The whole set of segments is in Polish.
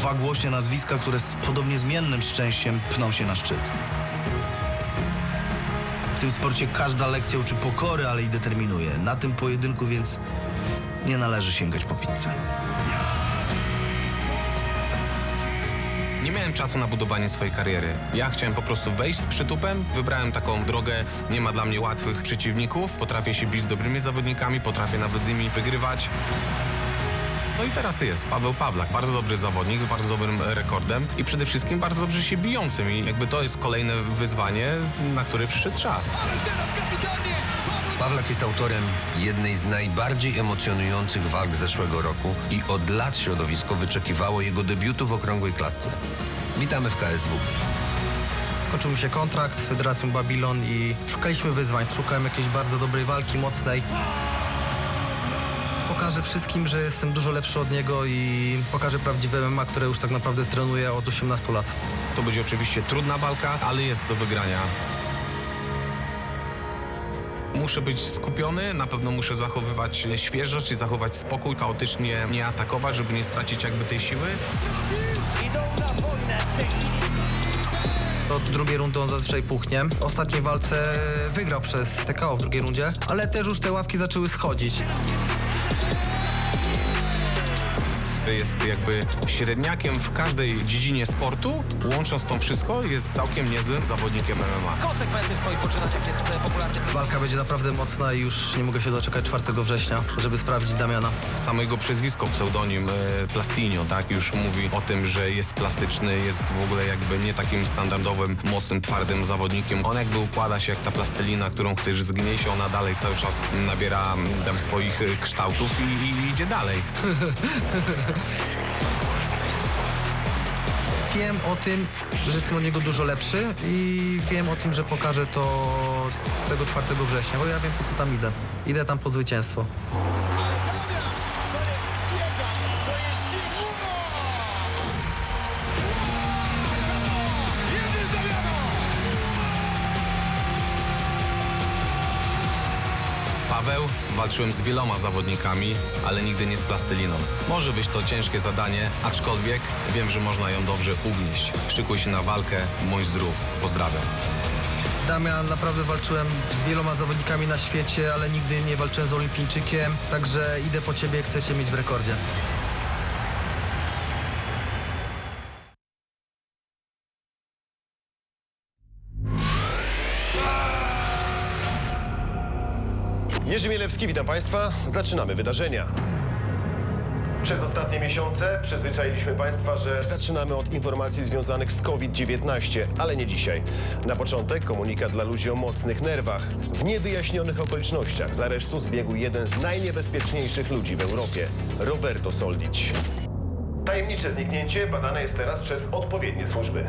dwa głośne nazwiska, które z podobnie zmiennym szczęściem pną się na szczyt. W tym sporcie każda lekcja uczy pokory, ale i determinuje. Na tym pojedynku więc nie należy sięgać po pizzę. Nie miałem czasu na budowanie swojej kariery. Ja chciałem po prostu wejść z przytupem. Wybrałem taką drogę. Nie ma dla mnie łatwych przeciwników. Potrafię się bić z dobrymi zawodnikami, potrafię nawet z nimi wygrywać. No i teraz jest Paweł Pawlak, bardzo dobry zawodnik z bardzo dobrym e, rekordem i przede wszystkim bardzo dobrze się bijącym i jakby to jest kolejne wyzwanie, na które przyszedł czas. Pawlak jest autorem jednej z najbardziej emocjonujących walk zeszłego roku i od lat środowisko wyczekiwało jego debiutu w okrągłej klatce. Witamy w KSW. Skończył mi się kontrakt z Federacją Babylon i szukaliśmy wyzwań. Szukałem jakiejś bardzo dobrej walki, mocnej. Pokażę wszystkim, że jestem dużo lepszy od niego i pokażę prawdziwe MMA, które już tak naprawdę trenuję od 18 lat. To będzie oczywiście trudna walka, ale jest do wygrania. Muszę być skupiony, na pewno muszę zachowywać świeżość i zachować spokój, chaotycznie nie atakować, żeby nie stracić jakby tej siły. Od drugiej rundy on zazwyczaj puchnie. W ostatniej walce wygrał przez TKO w drugiej rundzie, ale też już te ławki zaczęły schodzić. Jest jakby średniakiem w każdej dziedzinie sportu, łącząc to wszystko jest całkiem niezłym zawodnikiem MMA. konsekwentny w swoich poczynaniach jest e, popularny. Walka będzie naprawdę mocna i już nie mogę się doczekać 4 września, żeby sprawdzić Damiana. Samo jego przezwisko, pseudonim e, Plastinio, tak, już mówi o tym, że jest plastyczny, jest w ogóle jakby nie takim standardowym, mocnym, twardym zawodnikiem. On jakby układa się jak ta plastelina, którą chcesz zgnieść, ona dalej cały czas nabiera mm, tam swoich e, kształtów i, i idzie dalej. Wiem o tym, że jestem od niego dużo lepszy i wiem o tym, że pokażę to tego 4 września, bo ja wiem po co tam idę. Idę tam po zwycięstwo. Paweł, walczyłem z wieloma zawodnikami, ale nigdy nie z plasteliną. Może być to ciężkie zadanie, aczkolwiek wiem, że można ją dobrze ugnieść. Szykuj się na walkę, bądź zdrów. Pozdrawiam. Damian, naprawdę walczyłem z wieloma zawodnikami na świecie, ale nigdy nie walczyłem z olimpijczykiem, także idę po ciebie, chcę cię mieć w rekordzie. Jerzy Mielewski, witam Państwa. Zaczynamy wydarzenia. Przez ostatnie miesiące przyzwyczailiśmy Państwa, że zaczynamy od informacji związanych z COVID-19, ale nie dzisiaj. Na początek komunikat dla ludzi o mocnych nerwach. W niewyjaśnionych okolicznościach z aresztu zbiegł jeden z najniebezpieczniejszych ludzi w Europie, Roberto Soldić. Tajemnicze zniknięcie badane jest teraz przez odpowiednie służby.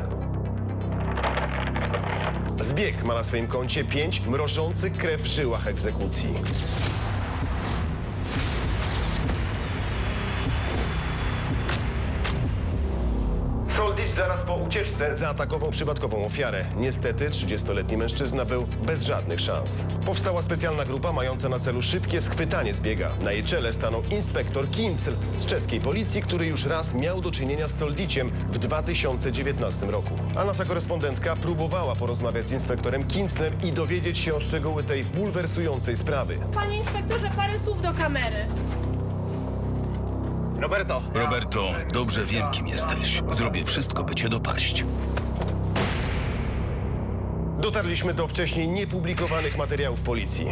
Zbieg ma na swoim koncie pięć mrożących krew w żyłach egzekucji. Po ucieczce zaatakował przypadkową ofiarę. Niestety 30-letni mężczyzna był bez żadnych szans. Powstała specjalna grupa mająca na celu szybkie schwytanie zbiega. Na jej czele stanął inspektor Kincl z czeskiej policji, który już raz miał do czynienia z Soldiciem w 2019 roku. A nasza korespondentka próbowała porozmawiać z inspektorem Kinclem i dowiedzieć się o szczegóły tej bulwersującej sprawy. Panie inspektorze, parę słów do kamery. Roberto, Roberto, dobrze wiem, kim jesteś. Zrobię wszystko, by cię dopaść. Dotarliśmy do wcześniej niepublikowanych materiałów policji.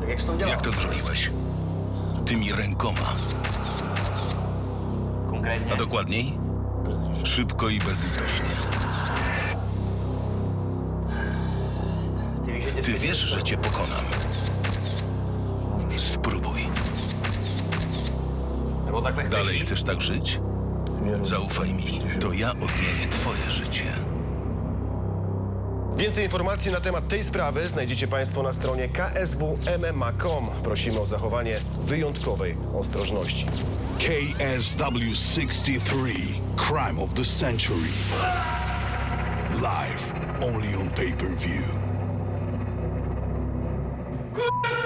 tak jak działa. Jak to zrobiłeś? Tymi rękoma. Konkretnie. A dokładniej? Szybko i bezlitośnie. Ty, wiesz, że cię pokonam. Spróbuj. Bo tak chcesz Dalej chcesz tak żyć? Zaufaj mi, to ja odmienię twoje życie. Więcej informacji na temat tej sprawy znajdziecie Państwo na stronie kswmma.com. Prosimy o zachowanie wyjątkowej ostrożności. KSW 63, Crime of the Century. Live only on pay per view. Nowy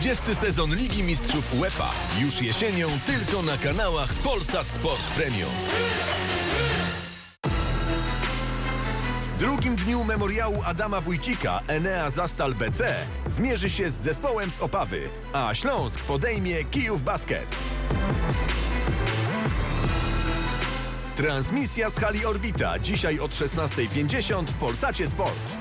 30. sezon Ligi Mistrzów UEFA. Już jesienią tylko na kanałach Polsat Sport Premium. W drugim dniu memoriału Adama Wójcika Enea Zastal BC zmierzy się z zespołem z Opawy, a Śląsk podejmie Kijów Basket. Transmisja z hali Orbita dzisiaj od 16.50 w Polsacie Sport.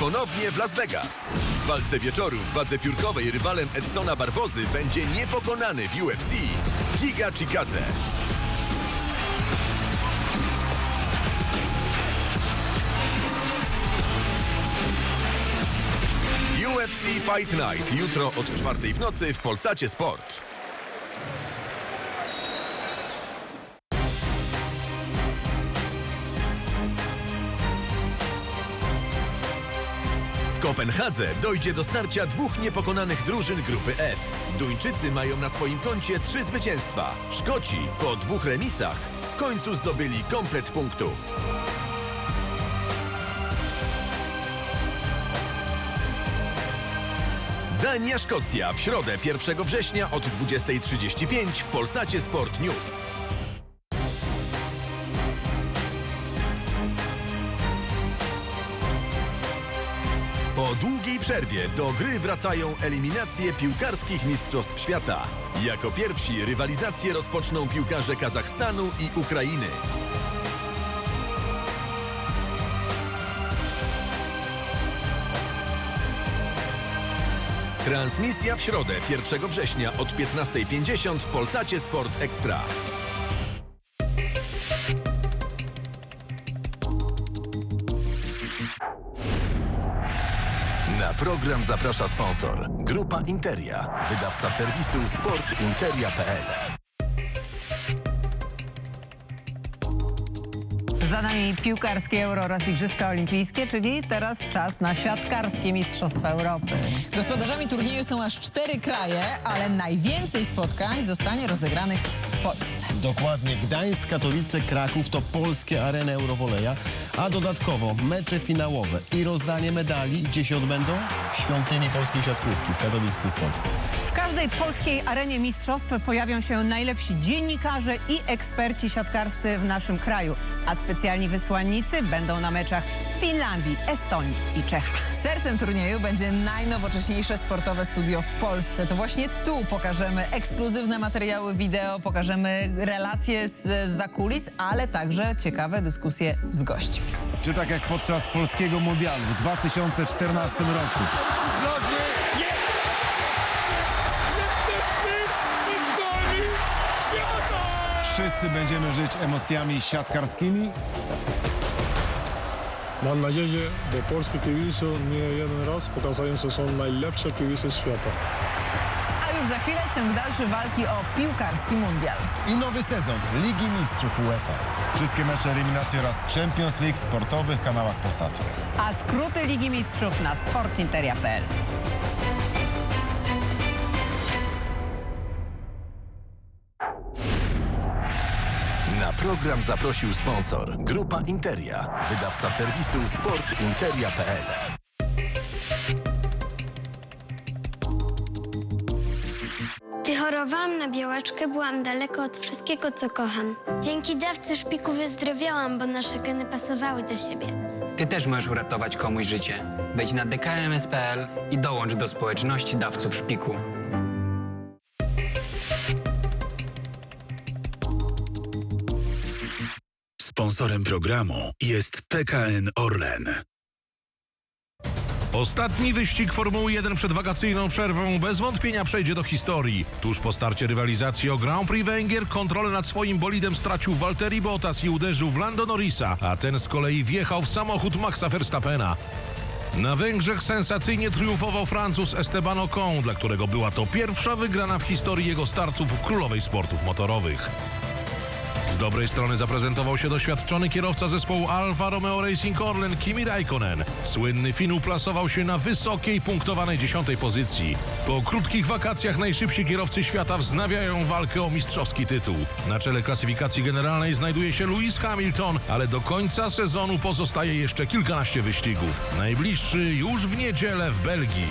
Ponownie w Las Vegas. W walce wieczoru w wadze piórkowej rywalem Edsona Barbozy będzie niepokonany w UFC Giga Chikadze. UFC Fight Night jutro od czwartej w nocy w Polsacie Sport. Kopenhadze dojdzie do starcia dwóch niepokonanych drużyn grupy F. Duńczycy mają na swoim koncie trzy zwycięstwa. Szkoci po dwóch remisach w końcu zdobyli komplet punktów. Dania-Szkocja w środę 1 września od 20.35 w Polsacie Sport News. Długiej przerwie do gry wracają eliminacje piłkarskich Mistrzostw Świata. Jako pierwsi rywalizację rozpoczną piłkarze Kazachstanu i Ukrainy. Transmisja w środę 1 września od 15.50 w Polsacie Sport Ekstra. Na program zaprasza sponsor. Grupa Interia, wydawca serwisu sportinteria.pl. Za nami piłkarskie Euro oraz Igrzyska Olimpijskie, czyli teraz czas na siatkarskie Mistrzostwa Europy. Gospodarzami turnieju są aż cztery kraje, ale najwięcej spotkań zostanie rozegranych w Polsce. Dokładnie. Gdańsk, Katowice, Kraków to polskie areny Eurowoleja, a dodatkowo mecze finałowe i rozdanie medali gdzie się odbędą? W świątyni polskiej siatkówki w katowickim Spodku. W każdej polskiej arenie mistrzostw pojawią się najlepsi dziennikarze i eksperci siatkarscy w naszym kraju, a specjalni wysłannicy będą na meczach w Finlandii, Estonii i Czechach. Sercem turnieju będzie najnowocześniejsze sportowe studio w Polsce. To właśnie tu pokażemy ekskluzywne materiały wideo, pokażemy relacje z, z zakulis, ale także ciekawe dyskusje z gośćmi. Czy tak jak podczas polskiego mundialu w 2014 roku. Wszyscy będziemy żyć emocjami siatkarskimi. Mam nadzieję, że polskie kibice nie jeden raz pokazują, że są najlepsze kibice świata. Za chwilę ciąg dalszy walki o piłkarski mundial. I nowy sezon Ligi Mistrzów UEFA. Wszystkie mecze eliminacji oraz Champions League w sportowych kanałach Polsatu. A skróty Ligi Mistrzów na sportinteria.pl. Na program zaprosił sponsor. Grupa Interia, wydawca serwisu sportinteria.pl. chorowałam na białaczkę, byłam daleko od wszystkiego, co kocham. Dzięki dawce szpiku wyzdrowiałam, bo nasze geny pasowały do siebie. Ty też możesz uratować komuś życie. Wejdź na dkms.pl i dołącz do społeczności dawców szpiku. Sponsorem programu jest PKN Orlen. Ostatni wyścig Formuły 1 przed wakacyjną przerwą bez wątpienia przejdzie do historii. Tuż po starcie rywalizacji o Grand Prix Węgier kontrolę nad swoim bolidem stracił Valtteri Bottas i uderzył w Lando Norrisa, a ten z kolei wjechał w samochód Maxa Verstappena. Na Węgrzech sensacyjnie triumfował Francuz Esteban Ocon, dla którego była to pierwsza wygrana w historii jego startów w królowej sportów motorowych. Z dobrej strony zaprezentował się doświadczony kierowca zespołu Alfa Romeo Racing Orlen Kimi Raikkonen. Słynny Fin uplasował się na wysokiej, punktowanej dziesiątej pozycji. Po krótkich wakacjach najszybsi kierowcy świata wznawiają walkę o mistrzowski tytuł. Na czele klasyfikacji generalnej znajduje się Lewis Hamilton, ale do końca sezonu pozostaje jeszcze kilkanaście wyścigów. Najbliższy już w niedzielę w Belgii.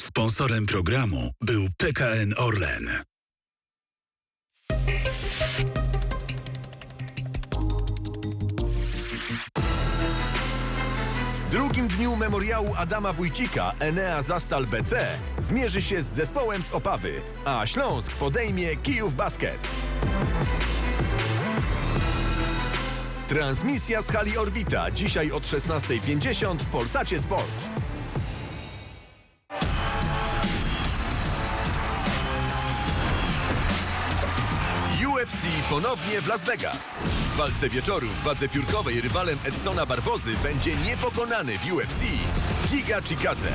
Sponsorem programu był PKN Orlen. Dniu memoriału Adama Wójcika Enea Zastal BC zmierzy się z zespołem z Opawy, a Śląsk podejmie Kijów Basket. Transmisja z hali Orbita dzisiaj od 16.50 w Polsacie Sport. UFC ponownie w Las Vegas. W walce wieczoru w wadze piórkowej rywalem Edsona Barbozy będzie niepokonany w UFC Giga Chikadze.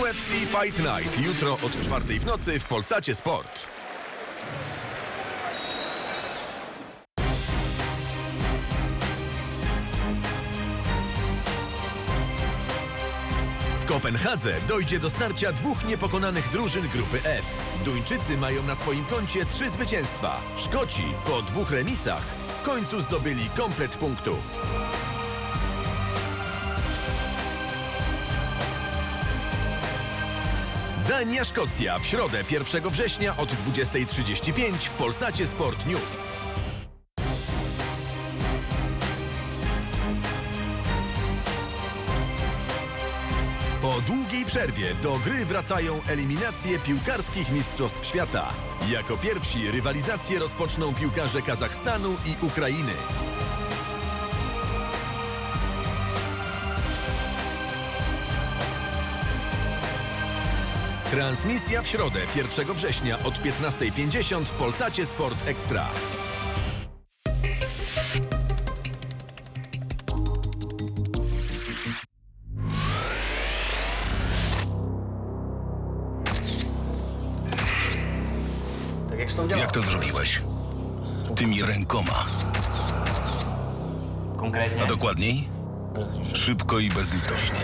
UFC Fight Night jutro od czwartej w nocy w Polsacie Sport. Kopenhadze dojdzie do starcia dwóch niepokonanych drużyn grupy F. Duńczycy mają na swoim koncie trzy zwycięstwa. Szkoci po dwóch remisach w końcu zdobyli komplet punktów. Dania-Szkocja w środę 1 września od 20.35 w Polsacie Sport News. Przerwie do gry wracają eliminacje piłkarskich Mistrzostw Świata. Jako pierwsi rywalizację rozpoczną piłkarze Kazachstanu i Ukrainy. Transmisja w środę 1 września od 15.50 w Polsacie Sport Ekstra. Dokładniej? Szybko i bezlitośnie.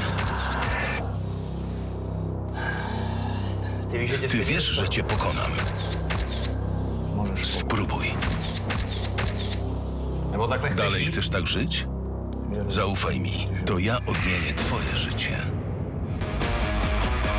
Ty, wiesz, że cię pokonam. Spróbuj. Tak chcesz Dalej chcesz tak żyć? Zaufaj mi, to ja odmienię twoje życie.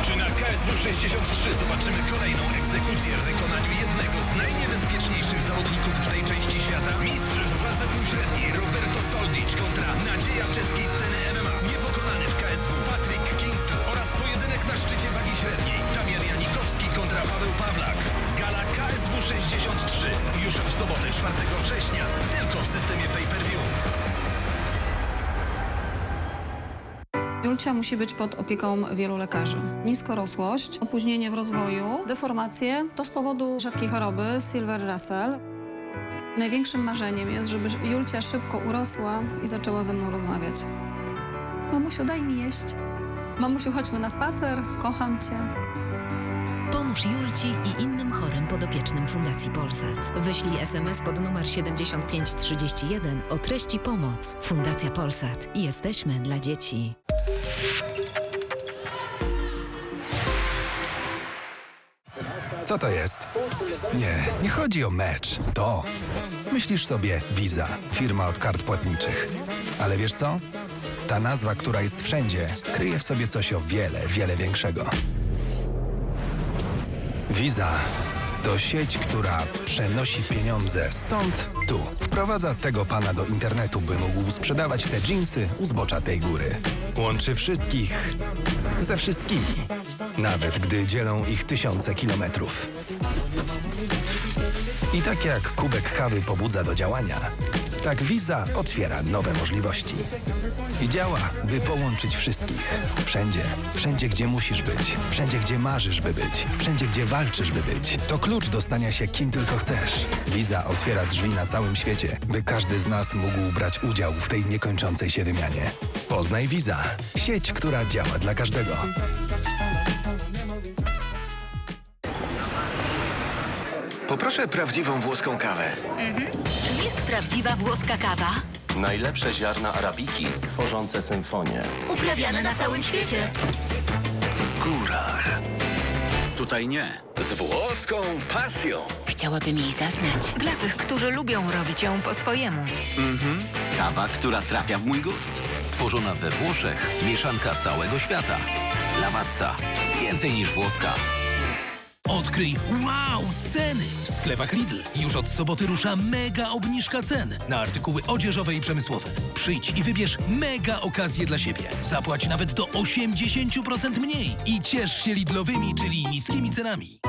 Czy na KSW 63 zobaczymy kolejną egzekucję w wykonaniu jednego z najniebezpieczniejszych zawodników w tej części świata? Mistrz w wadze półśredniej Roberto Soldic kontra nadzieja czeskiej sceny MMA. Niepokonany w KSW Patryk Kincl oraz pojedynek na szczycie wagi średniej Damian Janikowski kontra Paweł Pawlak. Gala KSW 63 już w sobotę 4 września tylko w systemie pay-per-view. Julcia musi być pod opieką wielu lekarzy. Niskorosłość, opóźnienie w rozwoju, deformacje to z powodu rzadkiej choroby Silver Russell. Największym marzeniem jest, żeby Julcia szybko urosła i zaczęła ze mną rozmawiać. Mamusiu, daj mi jeść. Mamusiu, chodźmy na spacer, kocham cię. Pomóż Julci i innym chorym podopiecznym Fundacji Polsat. Wyślij SMS pod numer 7531 o treści pomoc. Fundacja Polsat. Jesteśmy dla dzieci. Co to jest? Nie, nie chodzi o mecz. To. Myślisz sobie Visa, firma od kart płatniczych. Ale wiesz co? Ta nazwa, która jest wszędzie, kryje w sobie coś o wiele, wiele większego. Visa to sieć, która przenosi pieniądze stąd tu. Wprowadza tego pana do internetu, by mógł sprzedawać te dżinsy u zbocza tej góry. Łączy wszystkich ze wszystkimi, nawet gdy dzielą ich tysiące kilometrów. I tak jak kubek kawy pobudza do działania, tak Visa otwiera nowe możliwości. I działa, by połączyć wszystkich. Wszędzie. Wszędzie, gdzie musisz być. Wszędzie, gdzie marzysz, by być. Wszędzie, gdzie walczysz, by być. To klucz do stania się kim tylko chcesz. Visa otwiera drzwi na całym świecie, by każdy z nas mógł brać udział w tej niekończącej się wymianie. Poznaj Visa. Sieć, która działa dla każdego. Poproszę prawdziwą włoską kawę. Mhm. Czy jest prawdziwa włoska kawa? Najlepsze ziarna arabiki tworzące symfonię. Uprawiane na całym świecie. W górach. Tutaj nie. Z włoską pasją. Chciałabym jej zaznać. Dla tych, którzy lubią robić ją po swojemu. Mhm. Kawa, która trafia w mój gust. Tworzona we Włoszech. Mieszanka całego świata. Lawazza. Więcej niż włoska. Odkryj wow ceny w sklepach Lidl. Już od soboty rusza mega obniżka cen na artykuły odzieżowe i przemysłowe. Przyjdź i wybierz mega okazję dla siebie. Zapłać nawet do 80% mniej i ciesz się Lidlowymi, czyli niskimi cenami.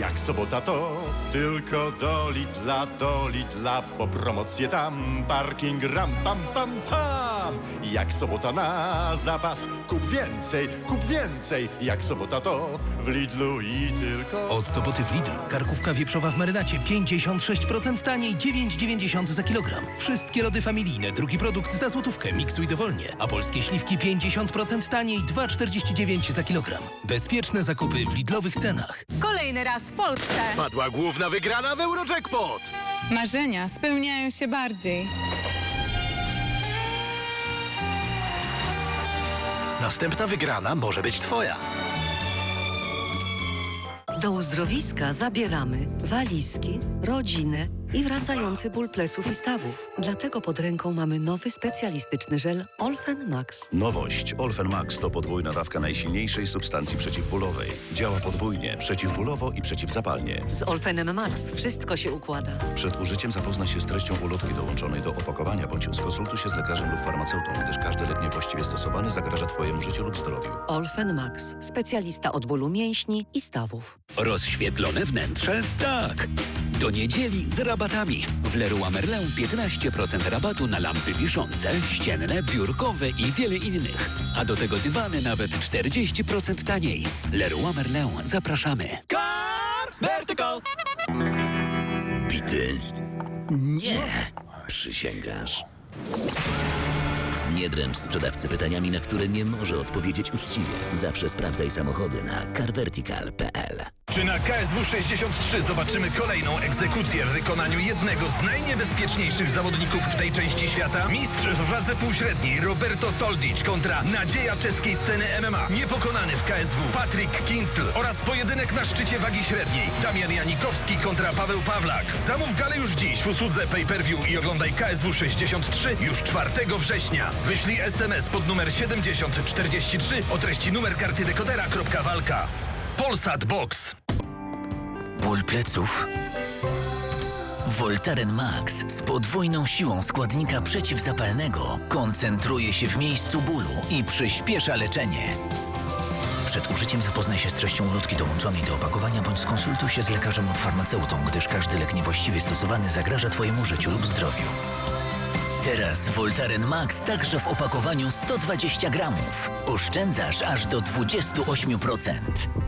Jak sobota to tylko do Lidla, do Lidla, bo promocje tam, parking ram pam pam pam. Jak sobota na zapas, kup więcej, kup więcej. Jak sobota to w Lidlu i tylko Od soboty w Lidlu karkówka wieprzowa w marynacie 56% taniej, 9,90 za kilogram. Wszystkie lody familijne, drugi produkt za złotówkę, miksuj dowolnie. A polskie śliwki 50% taniej, 2,49 za kilogram. Bezpieczne zakupy w Lidlowych cenach. Kolejny raz w Polsce. Padła główna wygrana w Eurojackpot. Marzenia spełniają się bardziej. Następna wygrana może być twoja. Do uzdrowiska zabieramy walizki, rodzinę i wracający ból pleców i stawów. Dlatego pod ręką mamy nowy specjalistyczny żel Olfen Max. Nowość Olfen Max to podwójna dawka najsilniejszej substancji przeciwbólowej. Działa podwójnie, przeciwbólowo i przeciwzapalnie. Z Olfenem Max wszystko się układa. Przed użyciem zapoznaj się z treścią ulotki dołączonej do opakowania bądź skonsultuj się z lekarzem lub farmaceutą, gdyż każdy lek niewłaściwie stosowany zagraża Twojemu życiu lub zdrowiu. Olfen Max. Specjalista od bólu mięśni i stawów. Rozświetlone wnętrze? Tak. Do niedzieli z rabatami. W Leroy Merlin 15% rabatu na lampy wiszące, ścienne, biurkowe i wiele innych. A do tego dywany nawet 40% taniej. Leroy Merlin. Zapraszamy. Vertical. Bity. Nie. Przysięgasz. Nie dręcz sprzedawcy pytaniami, na które nie może odpowiedzieć uczciwie. Zawsze sprawdzaj samochody na carvertical.pl. Czy na KSW 63 zobaczymy kolejną egzekucję w wykonaniu jednego z najniebezpieczniejszych zawodników w tej części świata? Mistrz w wadze półśredniej Roberto Soldic kontra nadzieja czeskiej sceny MMA. Niepokonany w KSW Patryk Kincl oraz pojedynek na szczycie wagi średniej Damian Janikowski kontra Paweł Pawlak. Zamów galę już dziś w usłudze pay-per-view i oglądaj KSW 63 już 4 września. Wyślij SMS pod numer 7043 o treści numer karty dekodera. Walka. Polsat Box. Ból pleców? Voltaren Max z podwójną siłą składnika przeciwzapalnego koncentruje się w miejscu bólu i przyspiesza leczenie. Przed użyciem zapoznaj się z treścią ulotki dołączonej do opakowania bądź skonsultuj się z lekarzem lub farmaceutą, gdyż każdy lek niewłaściwie stosowany zagraża Twojemu życiu lub zdrowiu. Teraz Voltaren Max także w opakowaniu 120 gramów. Oszczędzasz aż do 28%.